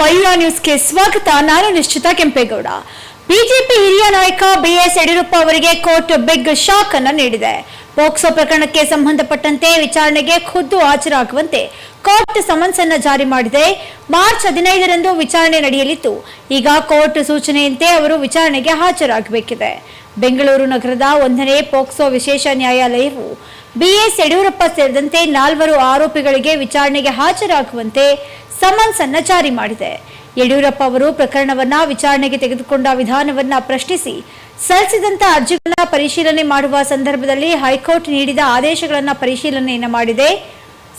ಮಯೂರ ನ್ಯೂಸ್ಗೆ ಸ್ವಾಗತ. ನಾನು ನಿಶ್ಚಿತ ಕೆಂಪೇಗೌಡ. ಬಿಜೆಪಿ ಹಿರಿಯ ನಾಯಕ ಬಿಎಸ್ ಯಡಿಯೂರಪ್ಪ ಅವರಿಗೆ ಕೋರ್ಟ್ ಬಿಗ್ ಶಾಕ್ ಅನ್ನು ನೀಡಿದೆ. ಪೋಕ್ಸೋ ಪ್ರಕರಣಕ್ಕೆ ಸಂಬಂಧಪಟ್ಟಂತೆ ವಿಚಾರಣೆಗೆ ಖುದ್ದು ಹಾಜರಾಗುವಂತೆ ಕೋರ್ಟ್ ಸಮನ್ಸ್ ಅನ್ನು ಜಾರಿ ಮಾಡಿದೆ. ಮಾರ್ಚ್ ಹದಿನೈದರಂದು ವಿಚಾರಣೆ ನಡೆಯಲಿದ್ದು, ಈಗ ಕೋರ್ಟ್ ಸೂಚನೆಯಂತೆ ಅವರು ವಿಚಾರಣೆಗೆ ಹಾಜರಾಗಬೇಕಿದೆ. ಬೆಂಗಳೂರು ನಗರದ ಒಂದನೇ ಪೋಕ್ಸೋ ವಿಶೇಷ ನ್ಯಾಯಾಲಯವು ಬಿಎಸ್ ಯಡಿಯೂರಪ್ಪ ಸೇರಿದಂತೆ ನಾಲ್ವರು ಆರೋಪಿಗಳಿಗೆ ವಿಚಾರಣೆಗೆ ಹಾಜರಾಗುವಂತೆ ಸಮನ್ಸ್ ಅನ್ನ ಜಾರಿ ಮಾಡಿದೆ. ಯಡಿಯೂರಪ್ಪ ಅವರು ಪ್ರಕರಣವನ್ನ ವಿಚಾರಣೆಗೆ ತೆಗೆದುಕೊಂಡ ವಿಧಾನವನ್ನ ಪ್ರಶ್ನಿಸಿ, ಸಲ್ಲಿಸಿದಂತ ಅರ್ಜಿಗಳನ್ನ ಪರಿಶೀಲನೆ ಮಾಡುವ ಸಂದರ್ಭದಲ್ಲಿ ಹೈಕೋರ್ಟ್ ನೀಡಿದ ಆದೇಶಗಳನ್ನ ಪರಿಶೀಲನೆಯನ್ನ ಮಾಡಿದೆ.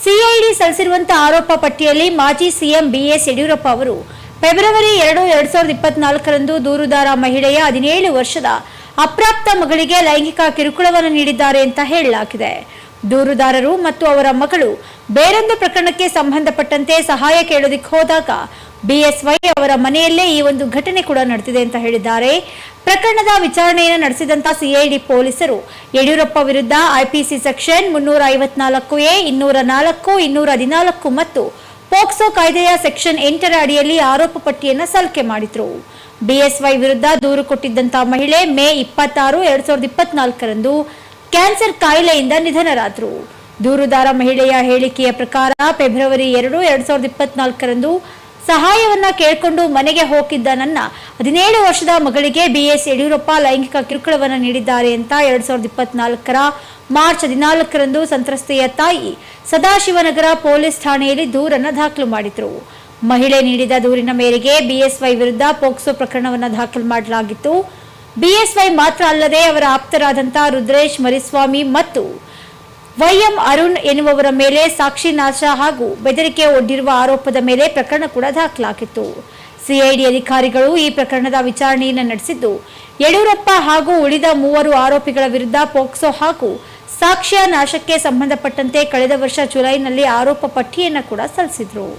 ಸಿಐಡಿ ಸಲ್ಲಿಸಿರುವಂತಹ ಆರೋಪ ಪಟ್ಟಿಯಲ್ಲಿ ಮಾಜಿ ಸಿಎಂ ಬಿಎಸ್ ಯಡಿಯೂರಪ್ಪ ಅವರು ಫೆಬ್ರವರಿ ಎರಡು, ಎರಡ್ ಸಾವಿರದ ಇಪ್ಪತ್ನಾಲ್ಕರಂದು ದೂರುದಾರ ಮಹಿಳೆಯ ಹದಿನೇಳು ವರ್ಷದ ಅಪ್ರಾಪ್ತ ಮಗಳಿಗೆ ಲೈಂಗಿಕ ಕಿರುಕುಳವನ್ನು ನೀಡಿದ್ದಾರೆ ಅಂತ ಹೇಳಲಾಗಿದೆ. ದೂರುದಾರರು ಮತ್ತು ಅವರ ಮಗಳು ಬೇರೊಂದು ಪ್ರಕರಣಕ್ಕೆ ಸಂಬಂಧಪಟ್ಟಂತೆ ಸಹಾಯ ಕೇಳೋದಿಕ್ಕೆ ಹೋದಾಗ ಬಿಎಸ್ವೈ ಅವರ ಮನೆಯಲ್ಲೇ ಈ ಒಂದು ಘಟನೆ ಕೂಡ ನಡೆದಿದೆ ಅಂತ ಹೇಳಿದ್ದಾರೆ. ಪ್ರಕರಣದ ವಿಚಾರಣೆಯನ್ನು ನಡೆಸಿದಂತ ಸಿಐಡಿ ಪೊಲೀಸರು ಯಡಿಯೂರಪ್ಪ ವಿರುದ್ಧ ಐಪಿಸಿ ಸೆಕ್ಷನ್ ಮುನ್ನೂರ ಐವತ್ನಾಲ್ಕು ಎ ಇನ್ನೂರ ನಾಲ್ಕು ಇನ್ನೂರ ಹದಿನಾಲ್ಕು ಮತ್ತು ಪೋಕ್ಸೋ ಕಾಯ್ದೆಯ ಸೆಕ್ಷನ್ ಎಂಟರ ಅಡಿಯಲ್ಲಿ ಆರೋಪ ಪಟ್ಟಿಯನ್ನು ಸಲ್ಲಿಕೆ ಮಾಡಿದ್ರು. ಬಿಎಸ್ವೈ ವಿರುದ್ಧ ದೂರು ಕೊಟ್ಟಿದ್ದಂತಹ ಮಹಿಳೆ ಮೇ ಇಪ್ಪತ್ತಾರು, ಎರಡ್ ಸಾವಿರದ ಇಪ್ಪತ್ನಾಲ್ಕರಂದು ಕ್ಯಾನ್ಸರ್ ಕಾಯಿಲೆಯಿಂದ ನಿಧನರಾದರು. ದೂರುದಾರ ಮಹಿಳೆಯ ಹೇಳಿಕೆಯ ಪ್ರಕಾರ ಫೆಬ್ರವರಿ ಎರಡು, ಎರಡ್ ಸಾವಿರದ ಇಪ್ಪತ್ನಾಲ್ಕರಂದು ಸಹಾಯವನ್ನ ಕೇಳಿಕೊಂಡು ಮನೆಗೆ ಹೋಗಿದ್ದ ನನ್ನ ಹದಿನೇಳು ವರ್ಷದ ಮಗಳಿಗೆ ಬಿಎಸ್ ಯಡಿಯೂರಪ್ಪ ಲೈಂಗಿಕ ಕಿರುಕುಳವನ್ನು ನೀಡಿದ್ದಾರೆ ಅಂತ ಎರಡ್ ಸಾವಿರದ ಇಪ್ಪತ್ನಾಲ್ಕರ ಮಾರ್ಚ್ ಹದಿನಾಲ್ಕರಂದು ಸಂತ್ರಸ್ತೆಯ ತಾಯಿ ಸದಾಶಿವನಗರ ಪೊಲೀಸ್ ಠಾಣೆಯಲ್ಲಿ ದೂರನ್ನು ದಾಖಲು ಮಾಡಿದ್ರು. ಮಹಿಳೆ ನೀಡಿದ ದೂರಿನ ಮೇರೆಗೆ ಬಿಎಸ್ವೈ ವಿರುದ್ಧ ಪೋಕ್ಸೋ ಪ್ರಕರಣವನ್ನು ದಾಖಲು ಮಾಡಲಾಗಿತ್ತು. ಬಿಎಸ್ವೈ ಮಾತ್ರ ಅಲ್ಲದೆ ಅವರ ಆಪ್ತರಾದಂಥ ರುದ್ರೇಶ್ ಮರಿಸ್ವಾಮಿ ಮತ್ತು ವೈಎಂ ಅರುಣ್ ಎನ್ನುವವರ ಮೇಲೆ ಸಾಕ್ಷಿ ನಾಶ ಹಾಗೂ ಬೆದರಿಕೆ ಒಡ್ಡಿರುವ ಆರೋಪದ ಮೇಲೆ ಪ್ರಕರಣ ಕೂಡ ದಾಖಲಾಗಿತ್ತು. ಸಿಐಡಿ ಅಧಿಕಾರಿಗಳು ಈ ಪ್ರಕರಣದ ವಿಚಾರಣೆಯನ್ನು ನಡೆಸಿದ್ದು, ಯಡಿಯೂರಪ್ಪ ಹಾಗೂ ಉಳಿದ ಮೂವರು ಆರೋಪಿಗಳ ವಿರುದ್ಧ ಪೋಕ್ಸೋ ಹಾಗೂ ಸಾಕ್ಷ್ಯ ನಾಶಕ್ಕೆ ಸಂಬಂಧಪಟ್ಟಂತೆ ಕಳೆದ ವರ್ಷ ಜುಲೈನಲ್ಲಿ ಆರೋಪ ಪಟ್ಟಿಯನ್ನು ಕೂಡ ಸಲ್ಲಿಸಿದ್ರು.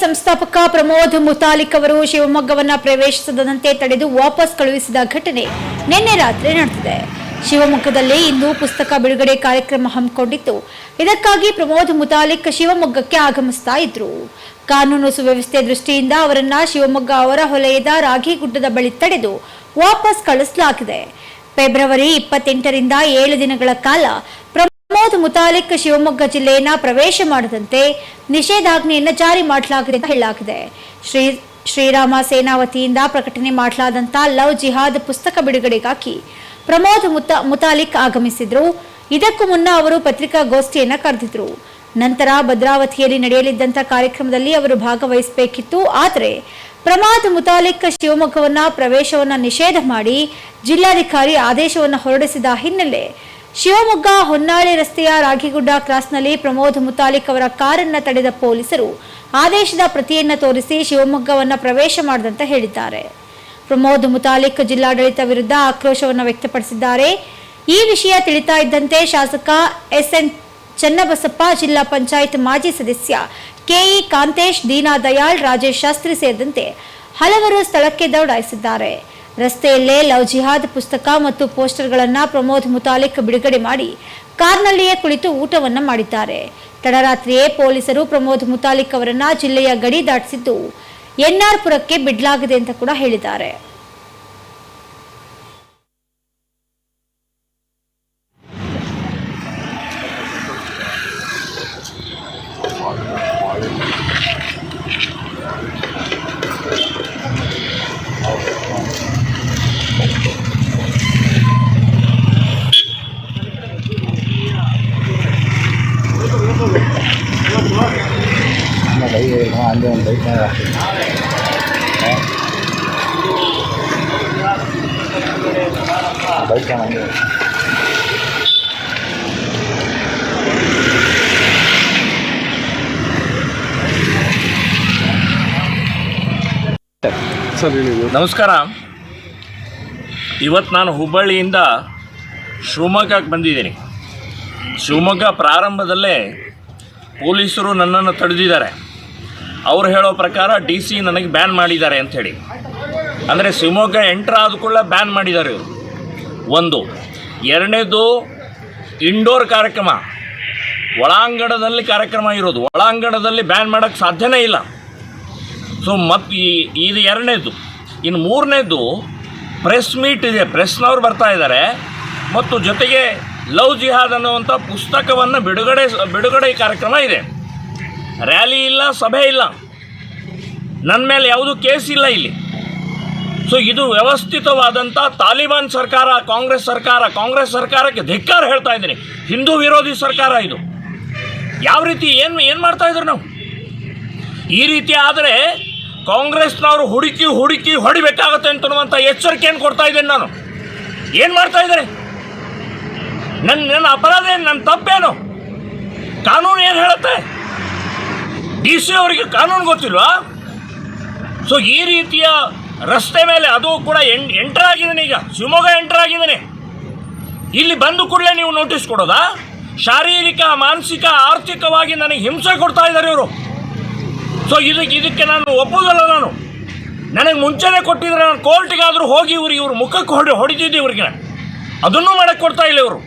ಸಂಸ್ಥಾಪಕ ಪ್ರಮೋದ್ ಮುತಾಲಿಕ್ ಅವರು ಶಿವಮೊಗ್ಗವನ್ನ ಪ್ರವೇಶಿಸದಂತೆ ತಡೆದು ವಾಪಸ್ ಕಳುಹಿಸಿದ ಘಟನೆ ನಿನ್ನೆ ರಾತ್ರಿ ನಡೆದಿದೆ. ಶಿವಮೊಗ್ಗದಲ್ಲಿ ಇಂದು ಪುಸ್ತಕ ಬಿಡುಗಡೆ ಕಾರ್ಯಕ್ರಮ ಹಮ್ಮಿಕೊಂಡಿತ್ತು. ಇದಕ್ಕಾಗಿ ಪ್ರಮೋದ್ ಮುತಾಲಿಕ್ ಶಿವಮೊಗ್ಗಕ್ಕೆ ಆಗಮಿಸ್ತಾ ಇದ್ರು. ಕಾನೂನು ಸುವ್ಯವಸ್ಥೆ ದೃಷ್ಟಿಯಿಂದ ಅವರನ್ನ ಶಿವಮೊಗ್ಗ ಅವರ ಹೊಲೆಯದ ರಾಗಿ ರಾಗಿಗುಡ್ಡದ ಬಳಿ ತಡೆದು ವಾಪಸ್ ಕಳಿಸಲಾಗಿದೆ ಫೆಬ್ರವರಿ ಇಪ್ಪತ್ತೆಂಟರಿಂದ ಏಳು ದಿನಗಳ ಕಾಲ ಪ್ರಮೋದ್ ಮುತಾಲಿಕ್ ಶಿವಮೊಗ್ಗ ಜಿಲ್ಲೆಯನ್ನ ಪ್ರವೇಶ ಮಾಡದಂತೆ ನಿಷೇಧಾಜ್ಞೆಯನ್ನು ಜಾರಿ ಮಾಡಲಾಗಿದೆ ಹೇಳಲಾಗಿದೆ. ಶ್ರೀ, ಶ್ರೀರಾಮ ಸೇನಾ ವತಿಯಿಂದ ಪ್ರಕಟಣೆ ಮಾಡಲಾದಂತ ಲವ್ ಜಿಹಾದ್ ಪುಸ್ತಕ ಬಿಡುಗಡೆಗಾಗಿ ಪ್ರಮೋದ್ ಮುತ, ಮುತಾಲಿಕ್ ಆಗಮಿಸಿದ್ರು. ಇದಕ್ಕೂ ಮುನ್ನ ಅವರು ಪತ್ರಿಕಾಗೋಷ್ಠಿಯನ್ನ ಕರೆದಿದ್ರು. ನಂತರ ಭದ್ರಾವತಿಯಲ್ಲಿ ನಡೆಯಲಿದ್ದಂತ ಕಾರ್ಯಕ್ರಮದಲ್ಲಿ ಅವರು ಭಾಗವಹಿಸಬೇಕಿತ್ತು. ಆದರೆ ಪ್ರಮಾದ್ ಮುತಾಲಿಕ್ ಶಿವಮೊಗ್ಗವನ್ನ ಪ್ರವೇಶವನ್ನ ನಿಷೇಧ ಮಾಡಿ ಜಿಲ್ಲಾಧಿಕಾರಿ ಆದೇಶವನ್ನು ಹೊರಡಿಸಿದ ಹಿನ್ನೆಲೆ ಶಿವಮೊಗ್ಗ ಹೊನ್ನಾಳಿ ರಸ್ತೆಯ ರಾಗಿಗುಡ್ಡ ಕ್ರಾಸ್ನಲ್ಲಿ ಪ್ರಮೋದ್ ಮುತಾಲಿಕ್ ಅವರ ಕಾರನ್ನ ತಡೆದ ಪೊಲೀಸರು ಆದೇಶದ ಪ್ರತಿಯನ್ನು ತೋರಿಸಿ ಶಿವಮೊಗ್ಗವನ್ನು ಪ್ರವೇಶ ಮಾಡದಂತ ಹೇಳಿದ್ದಾರೆ. ಪ್ರಮೋದ್ ಮುತಾಲಿಕ್ ಜಿಲ್ಲಾಡಳಿತ ವಿರುದ್ಧ ಆಕ್ರೋಶವನ್ನು ವ್ಯಕ್ತಪಡಿಸಿದ್ದಾರೆ. ಈ ವಿಷಯ ತಿಳಿತಾ ಇದ್ದಂತೆ ಶಾಸಕ ಎಸ್ಎನ್ ಚನ್ನಬಸಪ್ಪ, ಜಿಲ್ಲಾ ಪಂಚಾಯತ್ ಮಾಜಿ ಸದಸ್ಯ ಕೆಇ ಕಾಂತೇಶ್, ದೀನಾ ದಯಾಳ್, ರಾಜೇಶ್ ಶಾಸ್ತ್ರಿ ಸೇರಿದಂತೆ ಹಲವರು ಸ್ಥಳಕ್ಕೆ ದೌಡಾಯಿಸಿದ್ದಾರೆ. ರಸ್ತೆಯಲ್ಲೇ ಲವ್ ಜಿಹಾದ್ ಪುಸ್ತಕ ಮತ್ತು ಪೋಸ್ಟರ್ಗಳನ್ನು ಪ್ರಮೋದ್ ಮುತಾಲಿಕ್ ಬಿಡುಗಡೆ ಮಾಡಿ ಕಾರ್ನಲ್ಲಿಯೇ ಕುಳಿತು ಊಟವನ್ನು ಮಾಡಿದ್ದಾರೆ. ತಡರಾತ್ರಿಯೇ ಪೊಲೀಸರು ಪ್ರಮೋದ್ ಮುತಾಲಿಕ್ ಅವರನ್ನು ಜಿಲ್ಲೆಯ ಗಡಿ ದಾಟಿಸಿದ್ದು. ಎನ್ಆರ್ ಪುರಕ್ಕೆ ಬಿಡಲಾಗಿದೆ ಅಂತ ಕೂಡ ಹೇಳಿದ್ದಾರೆ. ನಮಸ್ಕಾರ. ಇವತ್ತು ನಾನು ಹುಬ್ಬಳ್ಳಿಯಿಂದ ಶಿವಮೊಗ್ಗಕ್ಕೆ ಬಂದಿದ್ದೀನಿ. ಶಿವಮೊಗ್ಗ ಪ್ರಾರಂಭದಲ್ಲೇ ಪೊಲೀಸರು ನನ್ನನ್ನು ತಡೆದಿದ್ದಾರೆ. ಅವ್ರು ಹೇಳೋ ಪ್ರಕಾರ ಡಿ ಸಿ ನನಗೆ ಬ್ಯಾನ್ ಮಾಡಿದ್ದಾರೆ ಅಂಥೇಳಿ ಅಂದರೆ ಶಿವಮೊಗ್ಗ ಎಂಟ್ರ್ ಆದ ಕೂಡಲೇ ಬ್ಯಾನ್ ಮಾಡಿದ್ದಾರೆ ಇವರು. ಒಂದು. ಎರಡನೇದು ಇಂಡೋರ್ ಕಾರ್ಯಕ್ರಮ. ಒಳಾಂಗಣದಲ್ಲಿ ಕಾರ್ಯಕ್ರಮ ಇರೋದು. ಒಳಾಂಗಣದಲ್ಲಿ ಬ್ಯಾನ್ ಮಾಡೋಕ್ಕೆ ಸಾಧ್ಯನೇ ಇಲ್ಲ. ಸೊ ಮತ್ತು ಈ, ಇದು ಎರಡನೇದು. ಇನ್ನು ಮೂರನೇದು ಪ್ರೆಸ್ ಮೀಟ್ ಇದೆ. ಪ್ರೆಸ್ನವ್ರು ಬರ್ತಾ ಇದ್ದಾರೆ ಮತ್ತು ಜೊತೆಗೆ ಲವ್ ಜಿಹಾದ್ ಅನ್ನುವಂಥ ಪುಸ್ತಕವನ್ನು ಬಿಡುಗಡೆ ಬಿಡುಗಡೆ ಕಾರ್ಯಕ್ರಮ ಇದೆ. ರ್ಯಾಲಿ ಇಲ್ಲ, ಸಭೆ ಇಲ್ಲ. ನನ್ನ ಮೇಲೆ ಯಾವುದೂ ಕೇಸ್ ಇಲ್ಲ ಇಲ್ಲಿ. ಸೊ ಇದು ವ್ಯವಸ್ಥಿತವಾದಂಥ ತಾಲಿಬಾನ್ ಸರ್ಕಾರ, ಕಾಂಗ್ರೆಸ್ ಸರ್ಕಾರ, ಕಾಂಗ್ರೆಸ್ ಸರ್ಕಾರಕ್ಕೆ ಧಿಕ್ಕಾರ ಹೇಳ್ತಾ ಇದ್ದೀನಿ. ಹಿಂದೂ ವಿರೋಧಿ ಸರ್ಕಾರ ಇದು. ಯಾವ ರೀತಿ ಏನು ಏನು ಮಾಡ್ತಾ ಇದ್ರು ನಾವು? ಈ ರೀತಿ ಆದರೆ ಕಾಂಗ್ರೆಸ್ನವರು ಹುಡುಕಿ ಹುಡುಕಿ ಹೊಡಿಬೇಕಾಗತ್ತೆ ಅಂತನ್ನುವಂಥ ಎಚ್ಚರಿಕೆಯನ್ನು ಕೊಡ್ತಾ ಇದ್ದೇನೆ ನಾನು. ಏನು ಮಾಡ್ತಾ ಇದ್ದಾರೆ? ನನ್ನ ನನ್ನ ಅಪರಾಧ ಏನು? ನನ್ನ ತಪ್ಪೇನು? ಕಾನೂನು ಏನು ಹೇಳುತ್ತೆ? ಡಿ ಸಿ ಅವರಿಗೆ ಕಾನೂನು ಗೊತ್ತಿಲ್ವಾ? ಸೊ ಈ ರೀತಿಯ ರಸ್ತೆ ಮೇಲೆ ಅದು ಕೂಡ ಎಂ ಎಂಟರ್ ಆಗಿದ್ದೀನಿ ಈಗ. ಶಿವಮೊಗ್ಗ ಎಂಟರ್ ಆಗಿದ್ದೀನಿ. ಇಲ್ಲಿ ಬಂದು ಕೂಡಲೇ ನೀವು ನೋಟಿಸ್ ಕೊಡೋದಾ? ಶಾರೀರಿಕ, ಮಾನಸಿಕ, ಆರ್ಥಿಕವಾಗಿ ನನಗೆ ಹಿಂಸೆ ಕೊಡ್ತಾ ಇದ್ದಾರೆ ಇವರು. ಸೊ ಇದಕ್ಕೆ ಇದಕ್ಕೆ ನಾನು ಒಪ್ಪೋದಲ್ಲ ನಾನು. ನನಗೆ ಮುಂಚೆನೇ ಕೊಟ್ಟಿದ್ರೆ ನಾನು ಕೋರ್ಟಿಗಾದರೂ ಹೋಗಿ ಇವ್ರು ಇವ್ರ ಮುಖಕ್ಕೆ ಹೊಡಿ ಹೊಡಿತಿದ್ದೆ ಇವ್ರಿಗೆ ಅದನ್ನೂ ಮಾಡಕ್ಕೆ ಕೊಡ್ತಾ ಇಲ್ಲ ಇವರು.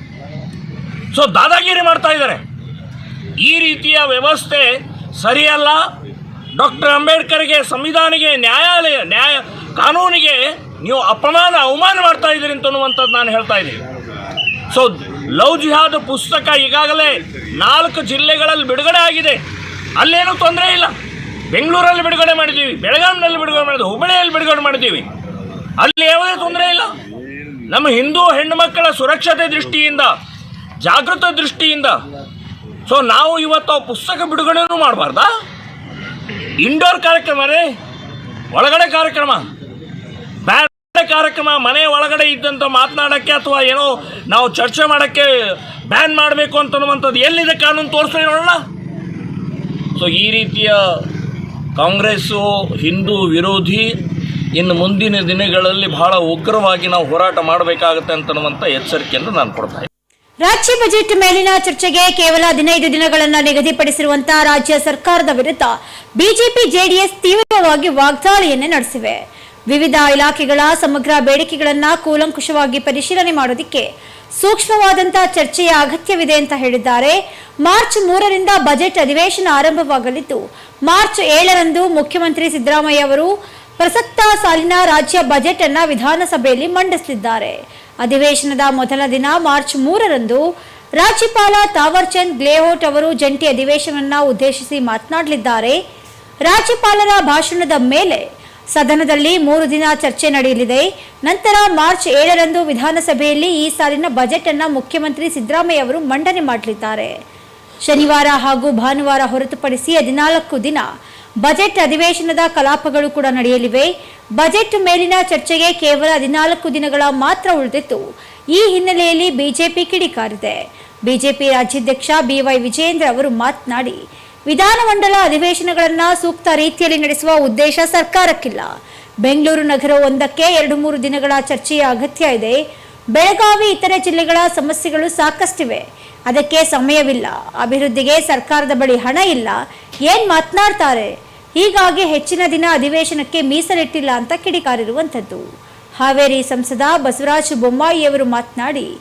ಸೊ ದಾದಾಗಿರಿ ಮಾಡ್ತಾ ಇದ್ದಾರೆ. ಈ ರೀತಿಯ ವ್ಯವಸ್ಥೆ ಸರಿಯಲ್ಲ. ಡಾಕ್ಟರ್ ಅಂಬೇಡ್ಕರ್ಗೆ ಸಂವಿಧಾನಿಗೆ ನ್ಯಾಯಾಲಯ ನ್ಯಾಯ ಕಾನೂನಿಗೆ ನೀವು ಅಪಮಾನ ಅವಮಾನ ಮಾಡ್ತಾ ಇದ್ದೀರಿ ಅಂತನ್ನುವಂಥದ್ದು ನಾನು ಹೇಳ್ತಾ ಇದ್ದೀನಿ. ಸೊ ಲವ್ ಜಿಹಾದ್ ಪುಸ್ತಕ ಈಗಾಗಲೇ ನಾಲ್ಕು ಜಿಲ್ಲೆಗಳಲ್ಲಿ ಬಿಡುಗಡೆ ಆಗಿದೆ. ಅಲ್ಲೇನೂ ತೊಂದರೆ ಇಲ್ಲ. ಬೆಂಗಳೂರಲ್ಲಿ ಬಿಡುಗಡೆ ಮಾಡಿದ್ದೀವಿ ಬೆಳಗಾವಿನಲ್ಲಿ ಬಿಡುಗಡೆ ಮಾಡಿದ್ವಿ, ಹುಬ್ಬಳ್ಳಿಯಲ್ಲಿ ಬಿಡುಗಡೆ ಮಾಡಿದ್ದೀವಿ. ಅಲ್ಲಿ ಯಾವುದೇ ತೊಂದರೆ ಇಲ್ಲ. ನಮ್ಮ ಹಿಂದೂ ಹೆಣ್ಣು ಮಕ್ಕಳ ಸುರಕ್ಷತೆ ದೃಷ್ಟಿಯಿಂದ, ಜಾಗೃತ ದೃಷ್ಟಿಯಿಂದ. ಸೊ ನಾವು ಇವತ್ತು ಪುಸ್ತಕ ಬಿಡುಗಡೆನೂ ಮಾಡಬಾರ್ದಾ? ಇಂಡೋರ್ ಕಾರ್ಯಕ್ರಮ ರೀ, ಒಳಗಡೆ ಕಾರ್ಯಕ್ರಮ. ಬ್ಯಾನ್ ಕಾರ್ಯಕ್ರಮ, ಮನೆ ಒಳಗಡೆ ಇದ್ದಂಥ ಮಾತನಾಡೋಕ್ಕೆ ಅಥವಾ ಏನೋ ನಾವು ಚರ್ಚೆ ಮಾಡೋಕ್ಕೆ ಬ್ಯಾನ್ ಮಾಡಬೇಕು ಅಂತನ್ನುವಂಥದ್ದು ಎಲ್ಲಿದೆ ಕಾನೂನು ತೋರಿಸ್ರಿ ನೋಡೋಣ. ಸೊ ಈ ರೀತಿಯ ಕಾಂಗ್ರೆಸ್ಸು ಹಿಂದೂ ವಿರೋಧಿ ಇನ್ನು ಮುಂದಿನ ದಿನಗಳಲ್ಲಿ ಬಹಳ ಉಗ್ರವಾಗಿ ನಾವು ಹೋರಾಟ ಮಾಡಬೇಕಾಗುತ್ತೆ ಅಂತನ್ನುವಂಥ ಎಚ್ಚರಿಕೆಯನ್ನು ನಾನು ಕೊಡ್ತಾ ರಾಜ್ಯ ಬಜೆಟ್ ಮೇಲಿನ ಚರ್ಚೆಗೆ ಕೇವಲ ಹದಿನೈದು ದಿನಗಳನ್ನು ನಿಗದಿಪಡಿಸಿರುವಂತಹ ರಾಜ್ಯ ಸರ್ಕಾರದ ವಿರುದ್ಧ ಬಿಜೆಪಿ ಜೆಡಿಎಸ್ ತೀವ್ರವಾಗಿ ವಾಗ್ದಾಳಿಯನ್ನೇ ನಡೆಸಿವೆ. ವಿವಿಧ ಇಲಾಖೆಗಳ ಸಮಗ್ರ ಬೇಡಿಕೆಗಳನ್ನು ಕೂಲಂಕುಷವಾಗಿ ಪರಿಶೀಲನೆ ಮಾಡೋದಿಕ್ಕೆ ಸೂಕ್ಷ್ಮವಾದಂತಹ ಚರ್ಚೆಯ ಅಗತ್ಯವಿದೆ ಅಂತ ಹೇಳಿದ್ದಾರೆ. ಮಾರ್ಚ್ ಮೂರರಿಂದ ಬಜೆಟ್ ಅಧಿವೇಶನ ಆರಂಭವಾಗಲಿದ್ದು, ಮಾರ್ಚ್ ಏಳರಂದು ಮುಖ್ಯಮಂತ್ರಿ ಸಿದ್ದರಾಮಯ್ಯ ಅವರು ಪ್ರಸಕ್ತ ಸಾಲಿನ ರಾಜ್ಯ ಬಜೆಟ್ ಅನ್ನ ವಿಧಾನಸಭೆಯಲ್ಲಿ ಮಂಡಿಸಲಿದ್ದಾರೆ. ಅಧಿವೇಶನದ ಮೊದಲ ದಿನ ಮಾರ್ಚ್ ಮೂರರಂದು ರಾಜ್ಯಪಾಲ ತಾವರ್ಚಂದ್ ಗ್ಲೇಹೋಟ್ ಅವರು ಜಂಟಿ ಅಧಿವೇಶನವನ್ನು ಉದ್ದೇಶಿಸಿ ಮಾತನಾಡಲಿದ್ದಾರೆ. ರಾಜ್ಯಪಾಲರ ಭಾಷಣದ ಮೇಲೆ ಸದನದಲ್ಲಿ ಮೂರು ದಿನ ಚರ್ಚೆ ನಡೆಯಲಿದೆ. ನಂತರ ಮಾರ್ಚ್ ಏಳರಂದು ವಿಧಾನಸಭೆಯಲ್ಲಿ ಈ ಸಾಲಿನ ಬಜೆಟ್ ಅನ್ನು ಮುಖ್ಯಮಂತ್ರಿ ಸಿದ್ದರಾಮಯ್ಯ ಅವರು ಮಂಡನೆ ಮಾಡಲಿದ್ದಾರೆ. ಶನಿವಾರ ಹಾಗೂ ಭಾನುವಾರ ಹೊರತುಪಡಿಸಿ ಹದಿನಾಲ್ಕು ದಿನ ಬಜೆಟ್ ಅಧಿವೇಶನದ ಕಲಾಪಗಳು ಕೂಡ ನಡೆಯಲಿವೆ. ಬಜೆಟ್ ಮೇಲಿನ ಚರ್ಚೆಗೆ ಕೇವಲ ಹದಿನಾಲ್ಕು ದಿನಗಳ ಮಾತ್ರ ಉಳಿದಿತ್ತು ಈ ಹಿನ್ನೆಲೆಯಲ್ಲಿ ಬಿಜೆಪಿ ಕಿಡಿಕಾರಿದೆ. ಬಿಜೆಪಿ ರಾಜ್ಯಾಧ್ಯಕ್ಷ ಬಿವೈ ವಿಜಯೇಂದ್ರ ಅವರು ಮಾತನಾಡಿ ವಿಧಾನಮಂಡಲ ಅಧಿವೇಶನಗಳನ್ನು ಸೂಕ್ತ ರೀತಿಯಲ್ಲಿ ನಡೆಸುವ ಉದ್ದೇಶ ಸರ್ಕಾರಕ್ಕಿಲ್ಲ. ಬೆಂಗಳೂರು ನಗರ ಒಂದಕ್ಕೆ ಎರಡು ಮೂರು ದಿನಗಳ ಚರ್ಚೆಯ ಅಗತ್ಯ ಇದೆ. ಬೆಳಗಾವಿ ಇತರೆ ಜಿಲ್ಲೆಗಳ ಸಮಸ್ಯೆಗಳು ಸಾಕಷ್ಟಿವೆ. ಅದಕ್ಕೆ ಸಮಯವಿಲ್ಲ. ಅಭಿವೃದ್ಧಿಗೆ ಸರ್ಕಾರದ ಬಳಿ ಹಣ ಇಲ್ಲ. ಏನ್ ಮಾತನಾಡ್ತಾರೆ? ಹೀಗಾಗಿ ಹೆಚ್ಚಿನ ದಿನ ಅಧಿವೇಶನಕ್ಕೆ ಮೀಸಲಿಟ್ಟಿಲ್ಲ ಅಂತ ಕಿಡಿಕಾರಿರುವಂಥದ್ದು. ಹಾವೇರಿ ಸಂಸದ ಬಸವರಾಜ ಬೊಮ್ಮಾಯಿಯವರು ಮಾತನಾಡಿ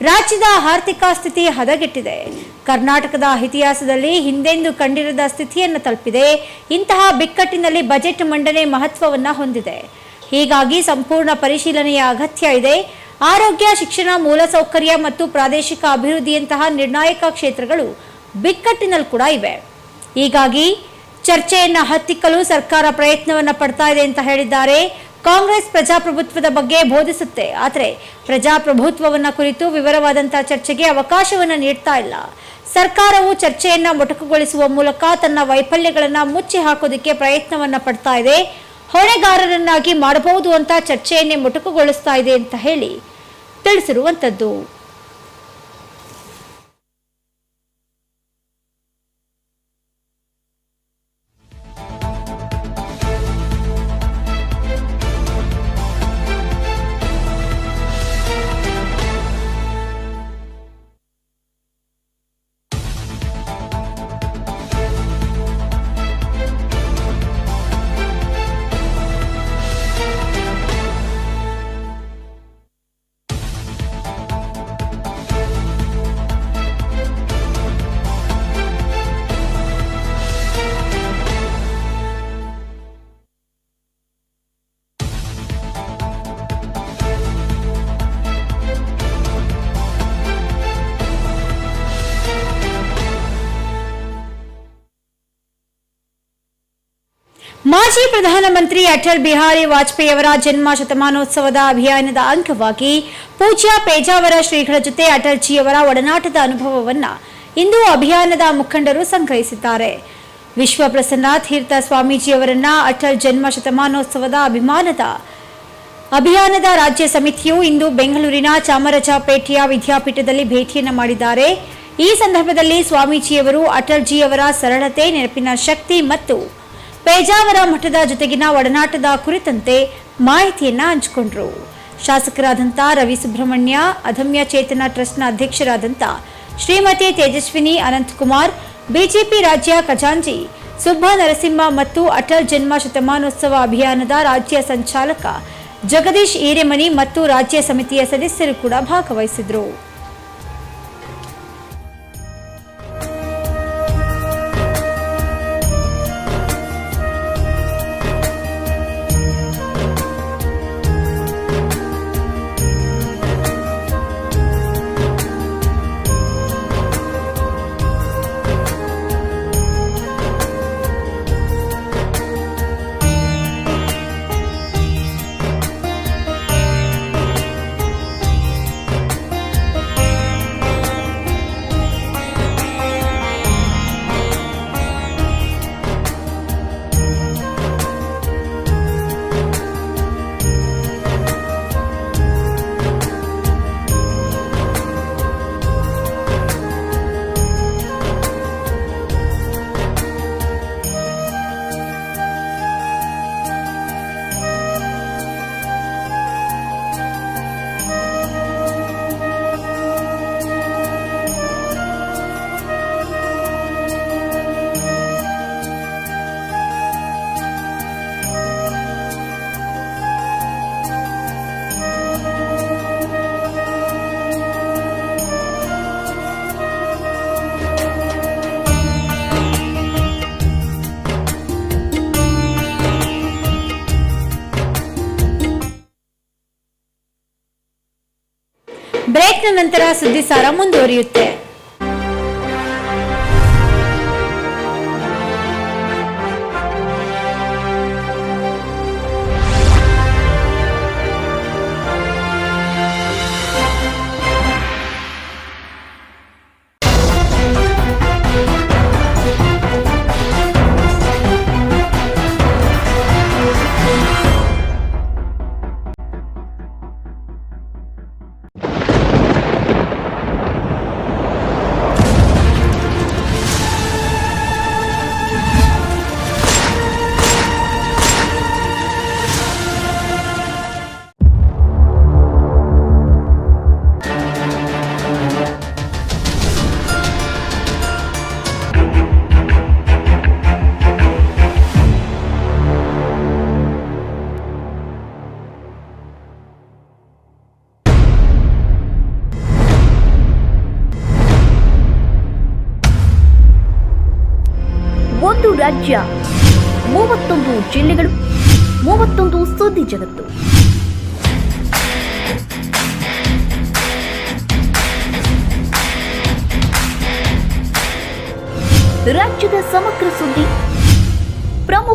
ರಾಜ್ಯದ ಆರ್ಥಿಕ ಸ್ಥಿತಿ ಹದಗೆಟ್ಟಿದೆ. ಕರ್ನಾಟಕದ ಇತಿಹಾಸದಲ್ಲಿ ಹಿಂದೆಂದೂ ಕಂಡಿರದ ಸ್ಥಿತಿಯನ್ನು ತಲುಪಿದೆ. ಇಂತಹ ಬಿಕ್ಕಟ್ಟಿನಲ್ಲಿ ಬಜೆಟ್ ಮಂಡನೆ ಮಹತ್ವವನ್ನು ಹೊಂದಿದೆ. ಹೀಗಾಗಿ ಸಂಪೂರ್ಣ ಪರಿಶೀಲನೆಯ ಅಗತ್ಯ ಇದೆ. ಆರೋಗ್ಯ, ಶಿಕ್ಷಣ, ಮೂಲಸೌಕರ್ಯ ಮತ್ತು ಪ್ರಾದೇಶಿಕ ಅಭಿವೃದ್ಧಿಯಂತಹ ನಿರ್ಣಾಯಕ ಕ್ಷೇತ್ರಗಳು ಬಿಕ್ಕಟ್ಟಿನಲ್ಲಿ ಕೂಡ ಇವೆ. ಹೀಗಾಗಿ ಚರ್ಚೆಯನ್ನು ಹತ್ತಿಕ್ಕಲು ಸರ್ಕಾರ ಪ್ರಯತ್ನವನ್ನು ಪಡ್ತಾ ಇದೆ ಅಂತ ಹೇಳಿದ್ದಾರೆ. ಕಾಂಗ್ರೆಸ್ ಪ್ರಜಾಪ್ರಭುತ್ವದ ಬಗ್ಗೆ ಬೋಧಿಸುತ್ತೆ. ಆದರೆ ಪ್ರಜಾಪ್ರಭುತ್ವವನ್ನು ಕುರಿತು ವಿವರವಾದಂತಹ ಚರ್ಚೆಗೆ ಅವಕಾಶವನ್ನು ನೀಡ್ತಾ ಇಲ್ಲ. ಸರ್ಕಾರವು ಚರ್ಚೆಯನ್ನ ಮೊಟಕುಗೊಳಿಸುವ ಮೂಲಕ ತನ್ನ ವೈಫಲ್ಯಗಳನ್ನ ಮುಚ್ಚಿ ಹಾಕೋದಕ್ಕೆ ಪ್ರಯತ್ನವನ್ನ ಪಡ್ತಾ ಇದೆ. ಹೊಣೆಗಾರರನ್ನಾಗಿ ಮಾಡಬಹುದು ಅಂತ ಚರ್ಚೆಯನ್ನೇ ಮೊಟಕುಗೊಳಿಸ್ತಾ ಇದೆ ಅಂತ ಹೇಳಿ ತಿಳಿಸಿರುವಂತದ್ದು. ಮಾಜಿ ಪ್ರಧಾನಮಂತ್ರಿ ಅಟಲ್ ಬಿಹಾರಿ ವಾಜಪೇಯಿ ಅವರ ಜನ್ಮ ಶತಮಾನೋತ್ಸವದ ಅಭಿಯಾನದ ಅಂಗವಾಗಿ ಪೂಜ್ಯ ಪೇಜಾವರ ಶ್ರೀಗಳ ಜೊತೆ ಅಟಲ್ಜಿಯವರ ಒಡನಾಟದ ಅನುಭವವನ್ನು ಇಂದು ಅಭಿಯಾನದ ಮುಖಂಡರು ಸಂಗ್ರಹಿಸಿದ್ದಾರೆ. ವಿಶ್ವ ಪ್ರಸನ್ನ ತೀರ್ಥ ಸ್ವಾಮೀಜಿಯವರನ್ನ ಅಟಲ್ ಜನ್ಮ ಶತಮಾನೋತ್ಸವದ ಅಭಿಮಾನದ ಅಭಿಯಾನದ ರಾಜ್ಯ ಸಮಿತಿಯು ಇಂದು ಬೆಂಗಳೂರಿನ ಚಾಮರಾಜಪೇಟೆಯ ವಿದ್ಯಾಪೀಠದಲ್ಲಿ ಭೇಟಿಯನ್ನು ಮಾಡಿದ್ದಾರೆ. ಈ ಸಂದರ್ಭದಲ್ಲಿ ಸ್ವಾಮೀಜಿಯವರು ಅಟಲ್ಜಿಯವರ ಸರಳತೆ, ನೆನಪಿನ ಶಕ್ತಿ ಮತ್ತು ಪೇಜಾವರ ಮಠದ ಜೊತೆಗಿನ ಒಡನಾಟದ ಕುರಿತಂತೆ ಮಾಹಿತಿಯನ್ನ ಹಂಚಿಕೊಂಡ್ರು. ಶಾಸಕರಾದಂಥ ರವಿ ಸುಬ್ರಹ್ಮಣ್ಯ, ಅಧಮ್ಯ ಚೇತನ ಟ್ರಸ್ಟ್ನ ಅಧ್ಯಕ್ಷರಾದಂಥ ಶ್ರೀಮತಿ ತೇಜಸ್ವಿನಿ ಅನಂತಕುಮಾರ್, ಬಿಜೆಪಿ ರಾಜ್ಯ ಖಜಾಂಜಿ ಸುಬ್ಬ ನರಸಿಂಹ ಮತ್ತು ಅಟಲ್ ಜನ್ಮ ಶತಮಾನೋತ್ಸವ ಅಭಿಯಾನದ ರಾಜ್ಯ ಸಂಚಾಲಕ ಜಗದೀಶ್ ಈರೆಮನಿ ಮತ್ತು ರಾಜ್ಯ ಸಮಿತಿಯ ಸದಸ್ಯರು ಕೂಡ ಭಾಗವಹಿಸಿದ್ರು. ಬ್ರೇಕ್ನ ನಂತರ ಸುದ್ದಿಸಾರ ಮುಂದುವರಿಯುತ್ತೆ.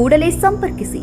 ಕೂಡಲೇ ಸಂಪರ್ಕಿಸಿ.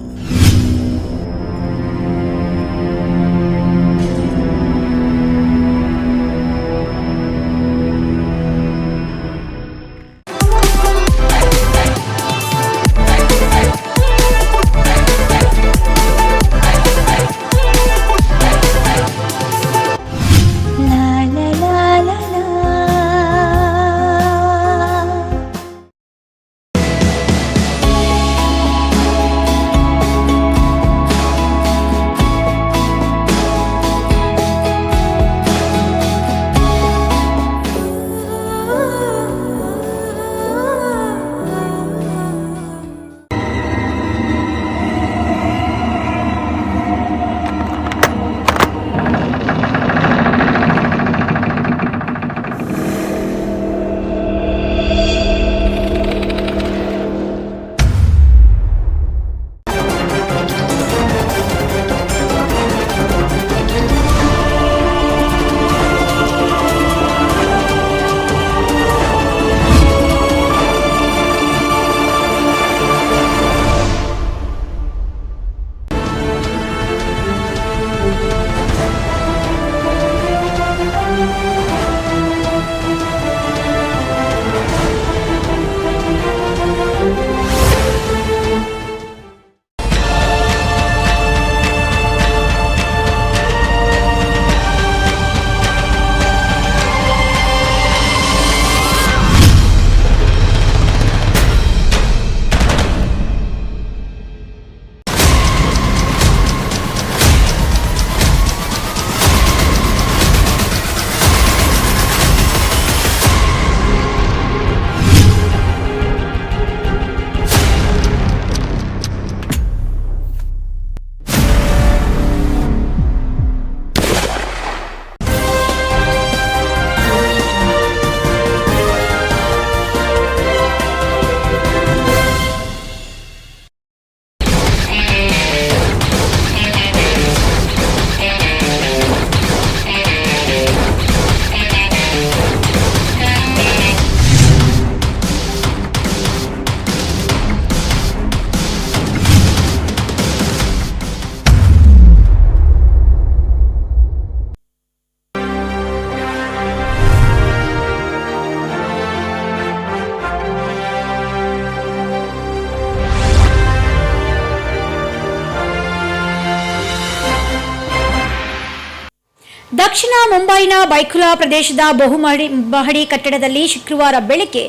ಬೈಕುಲಾ ಪ್ರದೇಶದ ಬಹುಮಹಡಿ, ಮಹಡಿ ಕಟ್ಟಡದಲ್ಲಿ ಶುಕ್ರವಾರ ಬೆಳಗ್ಗೆ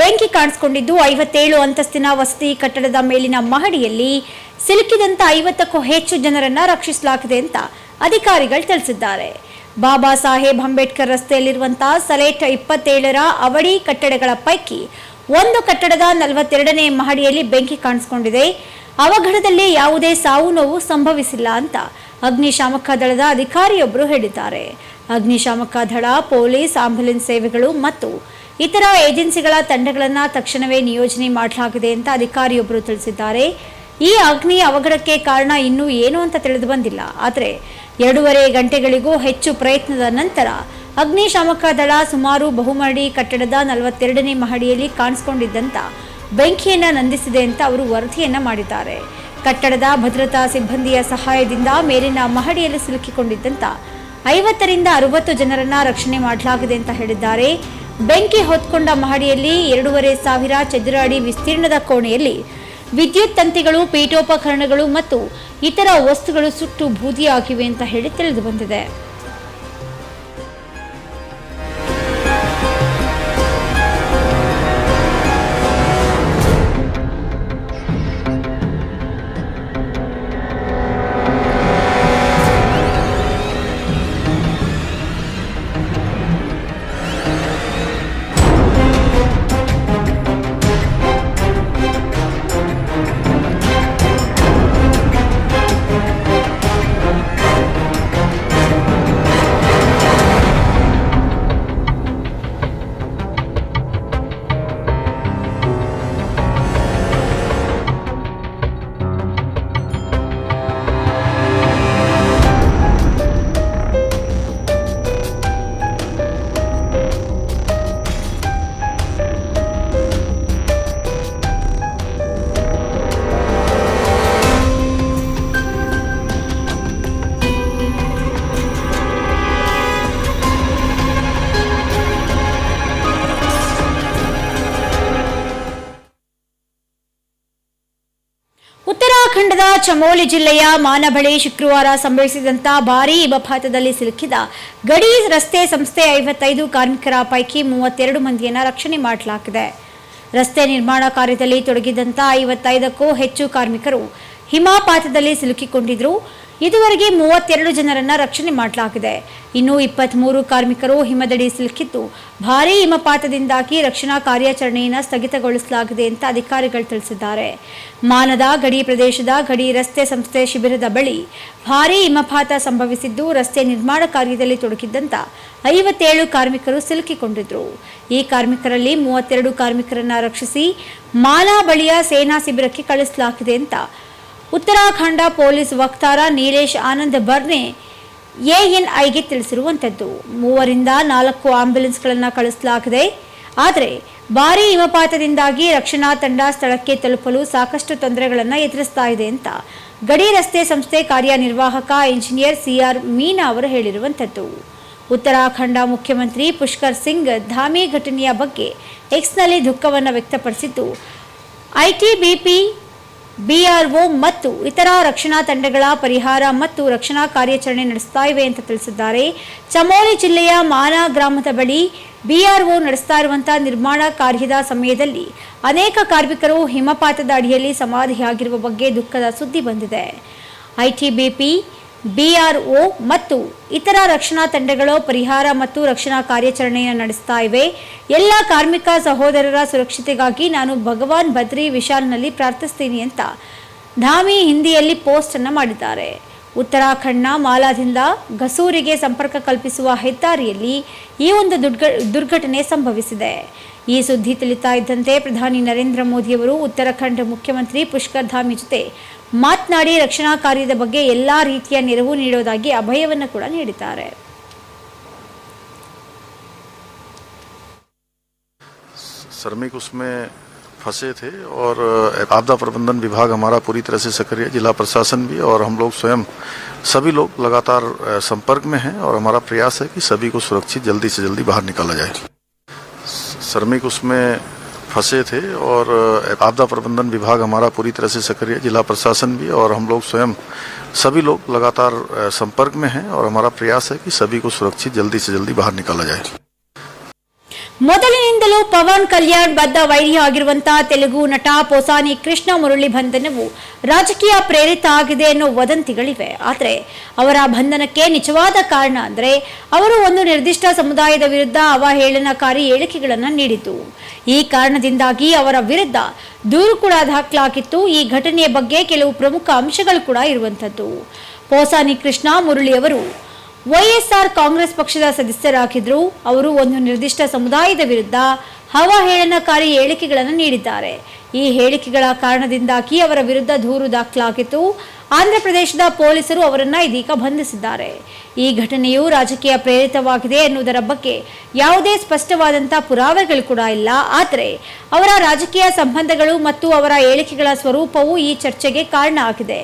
ಬೆಂಕಿ ಕಾಣಿಸಿಕೊಂಡಿದ್ದು, ಐವತ್ತೇಳು ಅಂತಸ್ತಿನ ವಸತಿ ಕಟ್ಟಡದ ಮೇಲಿನ ಮಹಡಿಯಲ್ಲಿ ಸಿಲುಕಿದಂತ ಐವತ್ತಕ್ಕೂ ಹೆಚ್ಚು ಜನರನ್ನ ರಕ್ಷಿಸಲಾಗಿದೆ ಅಂತ ಅಧಿಕಾರಿಗಳು ತಿಳಿಸಿದ್ದಾರೆ. ಬಾಬಾ ಸಾಹೇಬ್ ಅಂಬೇಡ್ಕರ್ ರಸ್ತೆಯಲ್ಲಿರುವಂತಹ ಸಲೇಟ್ ಇಪ್ಪತ್ತೇಳರ ಅವಳಿ ಕಟ್ಟಡಗಳ ಪೈಕಿ ಒಂದು ಕಟ್ಟಡದ ನಲವತ್ತೆರಡನೇ ಮಹಡಿಯಲ್ಲಿ ಬೆಂಕಿ ಕಾಣಿಸಿಕೊಂಡಿದೆ. ಅವಘಡದಲ್ಲಿ ಯಾವುದೇ ಸಾವು ನೋವು ಸಂಭವಿಸಿಲ್ಲ ಅಂತ ಅಗ್ನಿಶಾಮಕ ದಳದ ಅಧಿಕಾರಿಯೊಬ್ಬರು ಹೇಳಿದ್ದಾರೆ. ಅಗ್ನಿಶಾಮಕ ದಳ, ಪೊಲೀಸ್ ಆಂಬ್ಯುಲೆನ್ಸ್ ಸೇವೆಗಳು ಮತ್ತು ಇತರ ಏಜೆನ್ಸಿಗಳ ತಂಡಗಳನ್ನು ತಕ್ಷಣವೇ ನಿಯೋಜನೆ ಮಾಡಲಾಗಿದೆ ಅಂತ ಅಧಿಕಾರಿಯೊಬ್ಬರು ತಿಳಿಸಿದ್ದಾರೆ. ಈ ಅಗ್ನಿ ಅವಘಡಕ್ಕೆ ಕಾರಣ ಇನ್ನೂ ಏನು ಅಂತ ತಿಳಿದು ಬಂದಿಲ್ಲ. ಆದರೆ ಎರಡೂವರೆ ಗಂಟೆಗಳಿಗೂ ಹೆಚ್ಚು ಪ್ರಯತ್ನದ ನಂತರ ಅಗ್ನಿಶಾಮಕ ದಳ ಸುಮಾರು ಬಹುಮಹಡಿ ಕಟ್ಟಡದ ನಲವತ್ತೆರಡನೇ ಮಹಡಿಯಲ್ಲಿ ಕಾಣಿಸಿಕೊಂಡಿದ್ದಂತ ಬೆಂಕಿಯನ್ನು ನಂದಿಸಿದೆ ಅಂತ ಅವರು ವರದಿಯನ್ನು ಮಾಡಿದ್ದಾರೆ. ಕಟ್ಟಡದ ಭದ್ರತಾ ಸಿಬ್ಬಂದಿಯ ಸಹಾಯದಿಂದ ಮೇಲಿನ ಮಹಡಿಯಲ್ಲಿ ಸಿಲುಕಿಕೊಂಡಿದ್ದಂತ ಐವತ್ತರಿಂದ ಅರವತ್ತು ಜನರನ್ನ ರಕ್ಷಣೆ ಮಾಡಲಾಗಿದೆ ಅಂತ ಹೇಳಿದ್ದಾರೆ. ಬೆಂಕಿ ಹೊತ್ಕೊಂಡ ಮಹಡಿಯಲ್ಲಿ ಎರಡೂವರೆ ಸಾವಿರ ಚದುರಾಡಿ ವಿಸ್ತೀರ್ಣದ ಕೋಣೆಯಲ್ಲಿ ವಿದ್ಯುತ್ ತಂತಿಗಳು, ಪೀಠೋಪಕರಣಗಳು ಮತ್ತು ಇತರ ವಸ್ತುಗಳು ಸುಟ್ಟು ಬೂದಿಯಾಗಿವೆ ಅಂತ ಹೇಳಿ ತಿಳಿದು ಬಂದಿದೆ. ಚಮೋಲಿ ಜಿಲ್ಲೆಯ ಮಾನ ಬಳಿ ಶುಕ್ರವಾರ ಸಂಭವಿಸಿದಂತಹ ಭಾರೀ ಹಿಮಪಾತದಲ್ಲಿ ಸಿಲುಕಿದ ಗಡಿ ರಸ್ತೆ ಸಂಸ್ಥೆ ಐವತ್ತೈದು ಕಾರ್ಮಿಕರ ಪೈಕಿ ಮೂವತ್ತೆರಡು ಮಂದಿಯನ್ನು ರಕ್ಷಣೆ ಮಾಡಲಾಗಿದೆ. ರಸ್ತೆ ನಿರ್ಮಾಣ ಕಾರ್ಯದಲ್ಲಿ ತೊಡಗಿದಂತಹ ಐವತ್ತೈದಕ್ಕೂ ಹೆಚ್ಚು ಕಾರ್ಮಿಕರು ಹಿಮಪಾತದಲ್ಲಿ ಸಿಲುಕಿಕೊಂಡಿದ್ರು. ಇದುವರೆಗೆ ಮೂವತ್ತೆರಡು ಜನರನ್ನ ರಕ್ಷಣೆ ಮಾಡಲಾಗಿದೆ. ಇನ್ನು ಇಪ್ಪತ್ಮೂರು ಕಾರ್ಮಿಕರು ಹಿಮದಡಿ ಸಿಲುಕಿದ್ದು, ಭಾರೀ ಹಿಮಪಾತದಿಂದಾಗಿ ರಕ್ಷಣಾ ಕಾರ್ಯಾಚರಣೆಯನ್ನು ಸ್ಥಗಿತಗೊಳಿಸಲಾಗಿದೆ ಅಂತ ಅಧಿಕಾರಿಗಳು ತಿಳಿಸಿದ್ದಾರೆ. ಮಾನದ ಗಡಿ ಪ್ರದೇಶದ ಗಡಿ ರಸ್ತೆ ಸಂಸ್ಥೆ ಶಿಬಿರದ ಬಳಿ ಭಾರೀ ಹಿಮಪಾತ ಸಂಭವಿಸಿದ್ದು, ರಸ್ತೆ ನಿರ್ಮಾಣ ಕಾರ್ಯದಲ್ಲಿ ತೊಡಗಿದ್ದಂತ ಐವತ್ತೇಳು ಕಾರ್ಮಿಕರು ಸಿಲುಕಿಕೊಂಡಿದ್ರು. ಈ ಕಾರ್ಮಿಕರಲ್ಲಿ ಮೂವತ್ತೆರಡು ಕಾರ್ಮಿಕರನ್ನ ರಕ್ಷಿಸಿ ಮಾಲಾ ಬಳಿಯ ಸೇನಾ ಶಿಬಿರಕ್ಕೆ ಕಳಿಸಲಾಗಿದೆ ಅಂತ ಉತ್ತರಾಖಂಡ ಪೊಲೀಸ್ ವಕ್ತಾರ ನೀಲೇಶ್ ಆನಂದ್ ಬರ್ನೆ ಎಎನ್ಐಗೆ ತಿಳಿಸಿರುವಂಥದ್ದು ಮೂವರಿಂದ ನಾಲ್ಕು ಆಂಬ್ಯುಲೆನ್ಸ್ಗಳನ್ನು ಕಳಿಸಲಾಗಿದೆ. ಆದರೆ ಭಾರೀ ಹಿಮಪಾತದಿಂದಾಗಿ ರಕ್ಷಣಾ ತಂಡ ಸ್ಥಳಕ್ಕೆ ತಲುಪಲು ಸಾಕಷ್ಟು ತೊಂದರೆಗಳನ್ನು ಎದುರಿಸ್ತಾ ಇದೆ ಅಂತ ಗಡಿ ರಸ್ತೆ ಸಂಸ್ಥೆ ಕಾರ್ಯನಿರ್ವಾಹಕ ಇಂಜಿನಿಯರ್ ಸಿಆರ್ ಮೀನಾ ಅವರು ಹೇಳಿರುವಂಥದ್ದು ಉತ್ತರಾಖಂಡ ಮುಖ್ಯಮಂತ್ರಿ ಪುಷ್ಕರ್ ಸಿಂಗ್ ಧಾಮಿ ಘಟನೆಯ ಬಗ್ಗೆ ಎಕ್ಸ್ನಲ್ಲಿ ದುಃಖವನ್ನು ವ್ಯಕ್ತಪಡಿಸಿದ್ದು. ಐಟಿಬಿಪಿ ಬಿಆರ್ಒ ಮತ್ತು ಇತರ ರಕ್ಷಣಾ ತಂಡಗಳ ಪರಿಹಾರ ಮತ್ತು ರಕ್ಷಣಾ ಕಾರ್ಯಾಚರಣೆ ನಡೆಸ್ತಾ ಇವೆ ಅಂತ ತಿಳಿಸಿದ್ದಾರೆ. ಚಮೋಲಿ ಜಿಲ್ಲೆಯ ಮಾನಾ ಗ್ರಾಮದ ಬಳಿ ಬಿಆರ್ಒ ನಡೆಸ್ತಾ ಇರುವಂತಹ ನಿರ್ಮಾಣ ಕಾರ್ಯದ ಸಮಯದಲ್ಲಿ ಅನೇಕ ಕಾರ್ಮಿಕರು ಹಿಮಪಾತದ ಅಡಿಯಲ್ಲಿ ಸಮಾಧಿಯಾಗಿರುವ ಬಗ್ಗೆ ದುಃಖದ ಸುದ್ದಿ ಬಂದಿದೆ. ಐಟಿಬಿಪಿ ಬಿಆರ್ಒ ಮತ್ತು ಇತರ ರಕ್ಷಣಾ ತಂಡಗಳು ಪರಿಹಾರ ಮತ್ತು ರಕ್ಷಣಾ ಕಾರ್ಯಾಚರಣೆಯನ್ನು ನಡೆಸ್ತಾ ಇವೆ. ಎಲ್ಲ ಕಾರ್ಮಿಕ ಸಹೋದರರ ಸುರಕ್ಷತೆಗಾಗಿ ನಾನು ಭಗವಾನ್ ಬದ್ರಿ ವಿಶಾಲ್ನಲ್ಲಿ ಪ್ರಾರ್ಥಿಸ್ತೀನಿ ಅಂತ ಧಾಮಿ ಹಿಂದಿಯಲ್ಲಿ ಪೋಸ್ಟ್ ಅನ್ನು ಮಾಡಿದ್ದಾರೆ. ಉತ್ತರಾಖಂಡ್ನ ಮಾಲಾದಿಂದ ಗಸೂರಿಗೆ ಸಂಪರ್ಕ ಕಲ್ಪಿಸುವ ಹೆದ್ದಾರಿಯಲ್ಲಿ ಈ ಒಂದು ದುರ್ಘ, ದುರ್ಘಟನೆ ಸಂಭವಿಸಿದೆ. ಈ ಸುದ್ದಿ ತಿಳಿತಾ ಇದ್ದಂತೆ ಪ್ರಧಾನಿ ನರೇಂದ್ರ ಮೋದಿಯವರು ಉತ್ತರಾಖಂಡ್ ಮುಖ್ಯಮಂತ್ರಿ ಪುಷ್ಕರ್ ಧಾಮಿ ಜೊತೆ ಮಾತನಾಡಿ ರಕ್ಷಣಾ ಕಾರ್ಯದ ಬಗ್ಗೆ ಎಲ್ಲಾ ರೀತಿಯ ನೆರವು ನೀಡೋದಾಗಿ ಅಭಯವನ್ನು ಕೂಡ ನೀಡಿದ್ದಾರೆ श्रमिक उसमें फंसे थे और आपदा प्रबंधन विभाग हमारा पूरी तरह से सक्रिय जिला प्रशासन भी और हम लोग स्वयं सभी लोग लगातार अ, संपर्क में हैं और हमारा प्रयास है कि सभी को सुरक्षित जल्दी से जल्दी बाहर निकाला जाए श्रमिक उसमें फंसे थे और आपदा प्रबंधन विभाग हमारा पूरी तरह से सक्रिय, जिला प्रशासन भी और हम लोग स्वयं सभी लोग लगातार संपर्क में हैं और हमारा प्रयास है कि सभी को सुरक्षित जल्दी से जल्दी बाहर निकाला जाए। ಮೊದಲಿನಿಂದಲೂ ಪವನ್ ಕಲ್ಯಾಣ್ ಬದ್ಧ ವೈರಿ ಆಗಿರುವಂತಹ ತೆಲುಗು ನಟ ಪೋಸಾನಿ ಕೃಷ್ಣ ಮುರಳಿ ಬಂಧನವು ರಾಜಕೀಯ ಪ್ರೇರಿತ ಆಗಿದೆ ಅನ್ನೋ ವದಂತಿಗಳಿವೆ. ಆದರೆ ಅವರ ಬಂಧನಕ್ಕೆ ನಿಜವಾದ ಕಾರಣ ಅಂದರೆ ಅವರು ಒಂದು ನಿರ್ದಿಷ್ಟ ಸಮುದಾಯದ ವಿರುದ್ಧ ಅವಹೇಳನಕಾರಿ ಹೇಳಿಕೆಗಳನ್ನು ನೀಡಿತು ಈ ಕಾರಣದಿಂದಾಗಿ ಅವರ ವಿರುದ್ಧ ದೂರು ಕೂಡ ದಾಖಲಾಗಿತ್ತು. ಈ ಘಟನೆಯ ಬಗ್ಗೆ ಕೆಲವು ಪ್ರಮುಖ ಅಂಶಗಳು ಕೂಡ ಇರುವಂಥದ್ದು. ಪೋಸಾನಿ ಕೃಷ್ಣ ಮುರಳಿ ಅವರು ವೈಎಸ್ಆರ್ ಕಾಂಗ್ರೆಸ್ ಪಕ್ಷದ ಸದಸ್ಯರಾಗಿದ್ದರು ಅವರು ಒಂದು ನಿರ್ದಿಷ್ಟ ಸಮುದಾಯದ ವಿರುದ್ಧ ಅವಹೇಳನಕಾರಿ ಹೇಳಿಕೆಗಳನ್ನು ನೀಡಿದ್ದಾರೆ. ಈ ಹೇಳಿಕೆಗಳ ಕಾರಣದಿಂದಾಗಿ ಅವರ ವಿರುದ್ಧ ದೂರು ದಾಖಲಾಗಿತ್ತು. ಆಂಧ್ರಪ್ರದೇಶದ ಪೊಲೀಸರು ಅವರನ್ನು ಇದೀಗ ಬಂಧಿಸಿದ್ದಾರೆ. ಈ ಘಟನೆಯು ರಾಜಕೀಯ ಪ್ರೇರಿತವಾಗಿದೆ ಎನ್ನುವುದರ ಬಗ್ಗೆ ಯಾವುದೇ ಸ್ಪಷ್ಟವಾದಂಥ ಪುರಾವೆಗಳು ಕೂಡ ಇಲ್ಲ. ಆದರೆ ಅವರ ರಾಜಕೀಯ ಸಂಬಂಧಗಳು ಮತ್ತು ಅವರ ಹೇಳಿಕೆಗಳ ಸ್ವರೂಪವು ಈ ಚರ್ಚೆಗೆ ಕಾರಣ ಆಗಿದೆ.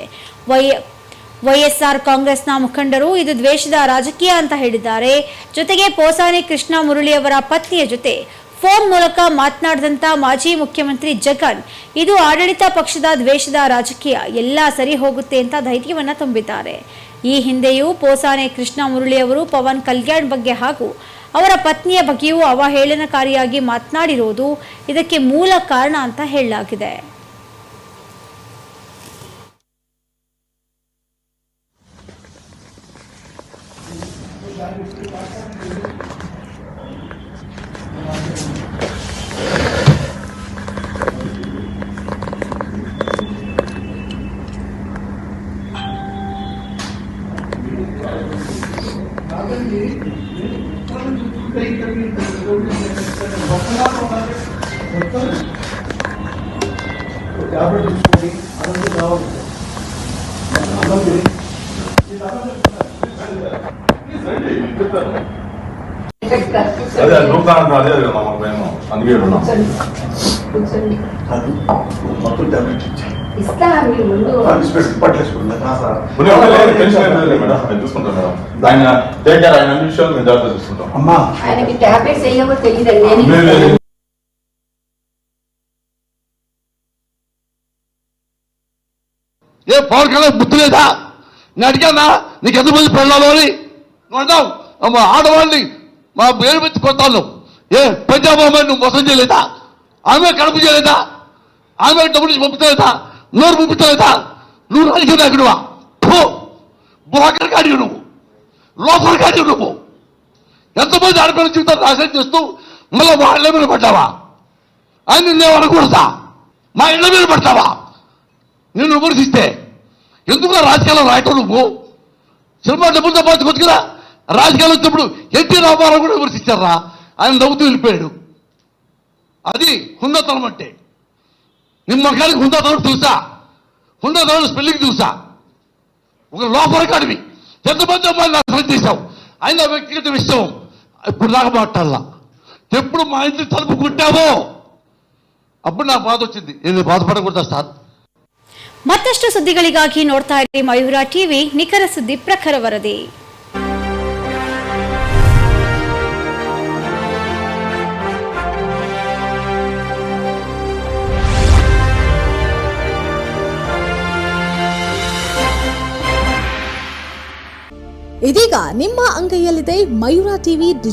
ವೈ ವೈಎಸ್ಆರ್ ಕಾಂಗ್ರೆಸ್ನ ಮುಖಂಡರು ಇದು ದ್ವೇಷದ ರಾಜಕೀಯ ಅಂತ ಹೇಳಿದ್ದಾರೆ. ಜೊತೆಗೆ ಪೋಸಾನಿ ಕೃಷ್ಣ ಮುರಳಿ ಅವರ ಪತ್ನಿಯ ಜೊತೆ ಫೋನ್ ಮೂಲಕ ಮಾತನಾಡಿದಂತ ಮಾಜಿ ಮುಖ್ಯಮಂತ್ರಿ ಜಗನ್, ಇದು ಆಡಳಿತ ಪಕ್ಷದ ದ್ವೇಷದ ರಾಜಕೀಯ, ಎಲ್ಲ ಸರಿ ಹೋಗುತ್ತೆ ಅಂತ ಧೈರ್ಯವನ್ನು ತುಂಬಿದ್ದಾರೆ. ಈ ಹಿಂದೆಯೂ ಪೋಸಾನೆ ಕೃಷ್ಣ ಮುರಳಿ ಅವರು ಪವನ್ ಕಲ್ಯಾಣ್ ಬಗ್ಗೆ ಹಾಗೂ ಅವರ ಪತ್ನಿಯ ಬಗ್ಗೆಯೂ ಅವಹೇಳನಕಾರಿಯಾಗಿ ಮಾತನಾಡಿರುವುದು ಇದಕ್ಕೆ ಮೂಲ ಕಾರಣ ಅಂತ ಹೇಳಲಾಗಿದೆ. మేము చూసుకుంటాం మేడం? ఆయన టేక్ కేర్ ఆయన అన్ని విషయాలు మేము జాగ్రత్త చూసుకుంటాం అమ్మా. ఆయనకి టాబ్లెట్స్ వేయమో తెలియదండి లేదు, లేదు. నేను ఏ పవన్ కళ్యాణ్ బుద్ధి లేదా? నేను అడిగానా? నీకు ఎంతమంది పెళ్ళాలో అని? నువ్వు అంటావు అమ్మ ఆడవాళ్ళని మా పేరు కొడతాను ఏ పంజాబ్ అమ్మాయి నువ్వు మోసం చేయలేదా? ఆమె కడుపు చేయలేదా? ఆమె డబ్బులు నుంచి పంపుతలేదా? నోరు పంపుతలేదా? నువ్వు రాజకీయ నాయకుడువా? బోకర్ కాడి నువ్వు. లోపల కాడి నువ్వు. ఎంతమంది ఆడపిల్ల జీవితాలు నాశనం చేస్తూ మళ్ళీ మా ఇళ్ళ మీద పడ్డావా? ఆయన నిన్నే అనకూడదా? మా ఇళ్ళ మీద పడతావా నిన్ను విమర్శిస్తే ఎందుకు రాజకీయాలు రాయటం నువ్వు? సినిమా డబ్బులు సంపాదించుకోవచ్చు కదా రాజకీయాలు వచ్చినప్పుడు ఎన్టీ రామారావు కూడా విమర్శించారా? ఆయన నవ్వుతూ వెళ్ళిపోయాడు. అది హుందతనం అంటే నిమ్మ మొఖానికి హుందతనం చూసా హుందతనం స్పెల్లింగ్ చూసా ఒక లోపల కాడివి ఎంతమంది అమ్మాయిలు నాశనం చేశావు ఆయన వ్యక్తిగత విషయం ఇప్పుడు దాకా మాట్లాడాల ఎప్పుడు మా ఇంటి తలుపు కుట్టావో అప్పుడు నాకు బాధ వచ్చింది నేను బాధపడకూడదా సార్ ಮತ್ತಷ್ಟು ಸುದ್ದಿಗಳಿಗಾಗಿ ನೋಡ್ತಾ ಇರಿ ಮಯೂರ ಟಿವಿ ನಿಖರ ಸುದ್ದಿ ಪ್ರಖರ ವರದಿ ಇದೀಗ ನಿಮ್ಮ ಅಂಗೈಯಲ್ಲಿದೆ ಮಯೂರ ಟಿವಿ